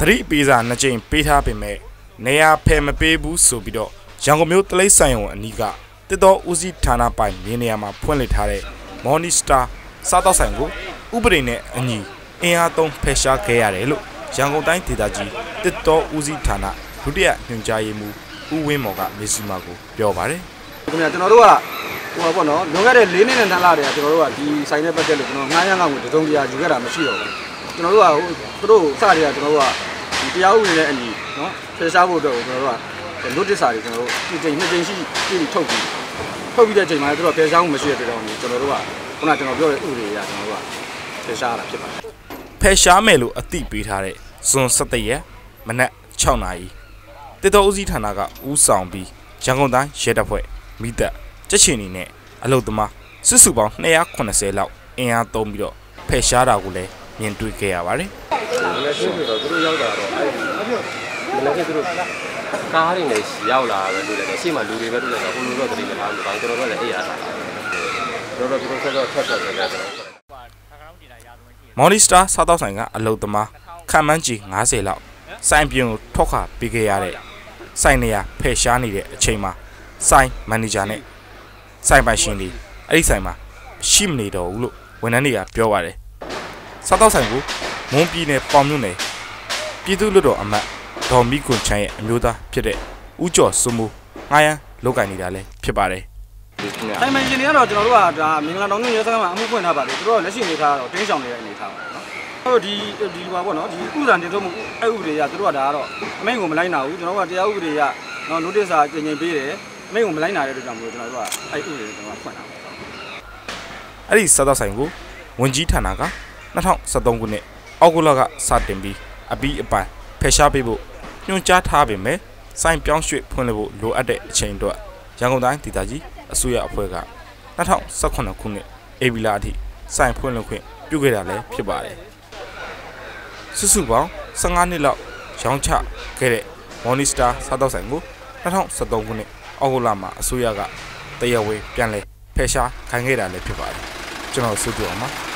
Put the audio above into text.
သတိပေးစာနှစ်ကြိမ်ပေးထားပေမဲ့နေရာဖယ်မပေးဘူးဆိုပြီးတော့ရန်ကုန်မြို့တလိပ်ဆိုင်ုံအနီးကတစ်တော်ဦးစီးဌာနပိုင်မြေနေရာမှာဖွင့်လှစ်ထားတဲ့ Morning Star စားတော့ဆိုင်ကိုဥပဒေနဲ့အညီအင်အားသုံးဖယ်ရှားခဲ့ရတယ်လို့ရန်ကုန်တိုင်းဒေသကြီးတစ်တော်ဦးစီးဌာနဒုတိယညွှန်ကြားရေးမှူးဦးဝင်းမော်ကမေစီမာကိုပြောပါတယ်ခင်ဗျာကျွန်တော်တို့ကဟိုပါပေါ့နော်လွန်ခဲ့တဲ့၄နှစ်နဲ့နှစ်လတည်းကကျွန်တော်တို့ကဒီဆိုင်နဲ့ပတ်သက်လို့ကျွန်တော်ငှားရမ်းကောင်ကိုတစုံတရာယူခဲ့တာမရှိတော့ဘူးကျွန်တော်တို့ကဟိုသူတို့စတွေကကျွန်တော်တို့ကဒီ တရားဥပဒေနဲ့အညီနော်ဖယ်ရှားဖို့အတွက်ကိုကျွန်တော်တို့က notice စာတွေကျွန်တော်တို့ဒီချိန်နှစ်ချိန်ရှိပြီးထုတ်ပြီးထုတ်ပြီးတဲ့အချိန်မှာသူတို့ကဖယ်ရှားမှုမရှိတဲ့အတွက်ကြောင့်ကျွန်တော်တို့ကခုနကျွန်တော်ပြောတဲ့ဥပဒေအရကျွန်တော်တို့ကဖယ်ရှားတာဖြစ်ပါတယ်ဖယ်ရှားမယ်လို့အသိပေးထားတဲ့ဇွန်17ရက်မနက်6နာရီတစ်တော်ဦးစီးဌာနကဦးဆောင်ပြီးရန်ကုန်တိုင်းရဲတပ်ဖွဲ့မိသက်ကြက်ချင်နေနဲ့အလုတ်သမားစစ်စုပေါင်း280လောက်အင်အားသုံးပြီးတော့ဖယ်ရှားတာကိုလည်းမြင်တွေ့ခဲ့ရပါတယ် လည်းရှင်းပြတော့သူတို့ရောက်တာတော့အဲ့ဒီမနေ့ကသူတို့ကားတွေနဲ့ရောက်လာပဲလို့လည်းရှေ့မှာလူတွေပဲတွေ့တယ်ဆိုဟိုလိုတော့တတိမထားဘူးဘာကျွန်တော်တို့လည်းအိပ်ရတာတော့တော့သူတို့ဆက်တော့ထွက်ထွက်တယ်လည်းကျွန်တော်မော်နီစတာစားတော့ဆိုင်ကအလုတ်သမားခံမှန်းကြီး90လောက်စိုင်းပြင်းကိုထွက်ခါပေးခဲ့ရတဲ့စိုင်းနေရဖယ်ရှားနေတဲ့အချိန်မှာစိုင်းမန်နေဂျာနဲ့စိုင်းပိုင်ရှင်တွေအဲ့ဒီဆိုင်မှာရှိမနေတော့ဘူးလို့ဝန်ထမ်းတွေကပြောပါတယ်စားတော့ဆိုင်ကို မွန်ပြည်နယ်ပေါင်မြို့နယ်ပြည်သူ့လွှတ်တော်အမတ်ဒေါ်မီကွန်ချန်ရဲ့အမျိုးသားဖြစ်တဲ့ဦးကျော်စုမိုးငှားရမ်းလောက်ကင်နေတာလည်းဖြစ်ပါတယ်ဒီခင်ဗျာတိုင်မန်ရှင်တွေကတော့ကျွန်တော်တို့ကဒါမင်္ဂလာတောင်ညရဲစခန်းမှာအမှုဖွင့်ထားပါတယ်သူတို့ကလက်ရှိအနေထားကတော့တင်းချောင်နေတဲ့အနေထားပါနော်ကျွန်တော်ဒီဒီပါပေါ့နော်ဒီဥပဒေတင်ထုတ်မှုအဲ့ဥပဒေရသူတို့ကဒါကတော့အမိန့်ကိုမလိုက်နာဘူးကျွန်တော်တို့ကတရားဥပဒေရနော် notice စာပြင်ချိန်ပေးတယ်အမိန့်ကိုမလိုက်နာတဲ့အတွက်ကြောင့်မလို့ကျွန်တော်တို့ကအဲ့ဥပဒေကိုကျွန်တော်ကဖွင့်တာပါအဲ့ဒီစားတော့ဆိုင်ကိုဝန်ကြီးဌာနက2013ခုနှစ် အောက်တိုဘာလကစတင်ပြီးအပြီးအပိုင်းဖယ်ရှားပေးဖို့ညွှန်ကြားထားပေမဲ့စိုင်းပြောင်းရွှေ့ဖွင့်လှစ်ဖို့လိုအပ်တဲ့အချိန်အတွက်ရန်ကုန်တိုင်းဒေသကြီးအစိုးရအဖွဲ့က2018ခုနှစ်ဧပြီလအထိစိုင်းဖွင့်လှစ်ခွင့်ပြုခဲ့တာလည်းဖြစ်ပါတယ်စုစုပေါင်း15နှစ်လောက်ရောင်းချခဲ့တဲ့ Monistar စားတော့ဆိုင်ကို2013ခုနှစ်အောက်တိုဘာလမှာအစိုးရကတရားဝင်ပြန်လည်ဖယ်ရှားခံခဲ့တာလည်းဖြစ်ပါတယ်ကျွန်တော်စုပြောအောင်ပါ